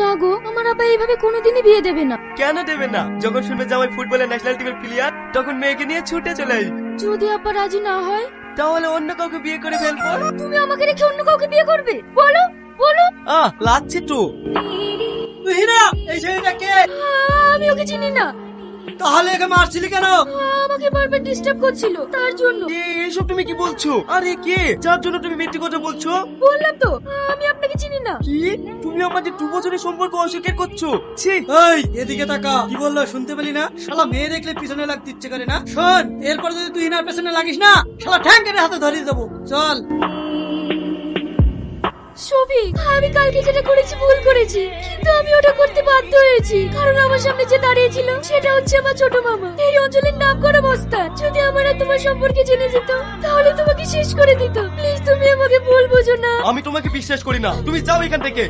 না গো আমার এইভাবে কোনোদিনই বিয়ে দেবে না। কেন দেবে না? যখন শুনবে ন্যাশনাল টিমের প্লেয়ার তখন মেয়েকে নিয়ে ছুটে চলে আসবে যদি রাজি না হয়? তাহলে অন্য কাউকে বিয়ে করে ফেলব। তুমি আমাকে রেখে অন্য কাউকে বিয়ে করবে? বলো বলো। আহ লাগছে তো। হীরা এই ছেলেটা কে? আমি ওকে চিনি না। তাহলে একে মারছিলি কেন? আমাকে বারবার ডিস্টার্ব করছিল তার জন্য। এইসব তুমি কি বলছো? আরে কে? যার জন্য তুমি মিথ্যে কথা বলছো? বললাম তো আমি না? কি? তুমি আমাদের দু বছরের সম্পর্ক অস্বীকার করছ? ছি। এই এদিকে তাকা। কি বলল শুনতে পেলি না? শালা মেয়ে দেখলে পিছনে লাগতে ইচ্ছে করে না? শোন এরপর যদি তুই এনার পেছনে লাগিস না শালা ঠ্যাং কেটে হাতে ধরিয়ে দেবো। চল। আমি কালকে যেটা করেছি ভুল করেছি, কিন্তু আমি ওটা করতে বাধ্য হয়েছি। কারণ আমার সামনে যে দাঁড়িয়েছিল, সেটা হচ্ছে আমার ছোট মামা। এই অঞ্চলের নাম করা বস্তা। যদি আমার আর তোমার সম্পর্কে জেনে যেত, তাহলে তোমাকে শেষ করে দিত। প্লিজ, তুমি আমাকে ভুল বোঝো না। আমি তোমাকে বিশ্বাস করি না। তুমি যাও এখান থেকে।